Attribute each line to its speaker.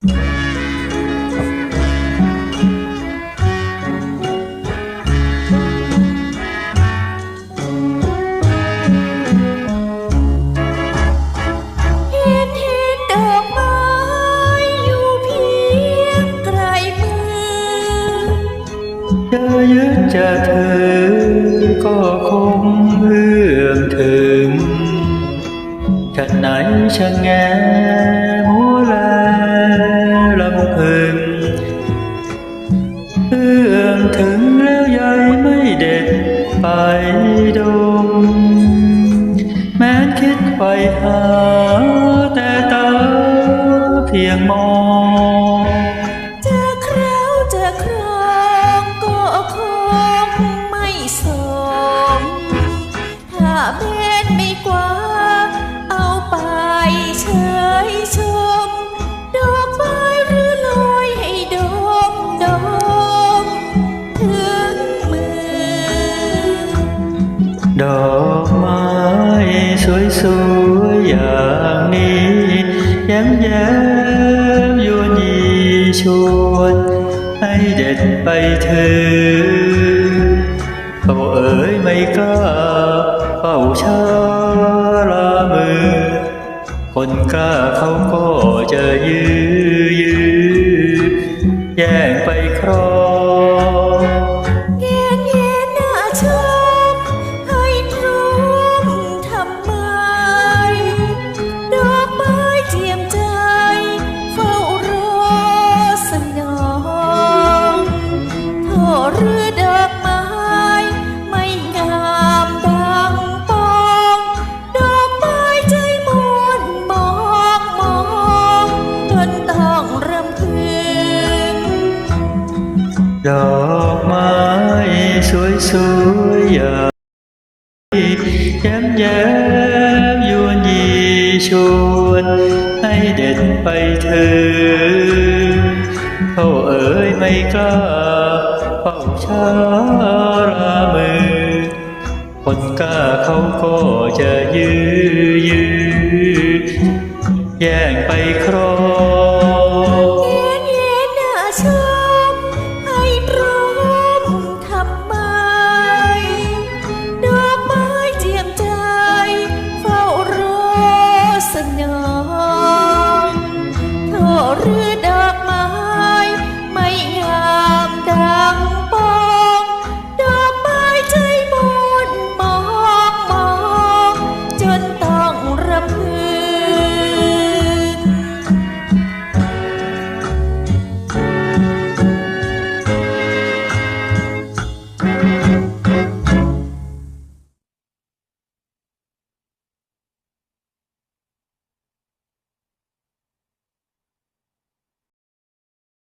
Speaker 1: จะยึดจะถือก็คงเอื้อมถึงฉันไหนชะแง ไปหาแต่ตาเพียงมอง
Speaker 2: จะคราวจะครองก็คงไม่สมถ้าเบ็นไม่กว่าเอาไปเฉยชม ดอกไม้หรือลอยให้ดมดมถึงมือ
Speaker 1: ดอกไม้ สวยๆอย่างนี้แย้มแย้มยวนยีชวนให้เด็ดไปเธอเขาเอ๋ยไม่กล้าเฝ้าชาลามือ คนกล้าเขาก็จะยื้อยื้อแย่งไปครอง
Speaker 2: ดอกไม้ส
Speaker 1: วยๆอย่าแย้มแย้มยวนยีชวน ให้เด็ดไปเธอเขาเอ๋ยไม่กล้าเฝ้าชารามือ คนกล้าเขาก็จะยื้อยื้อแย่งไปครอง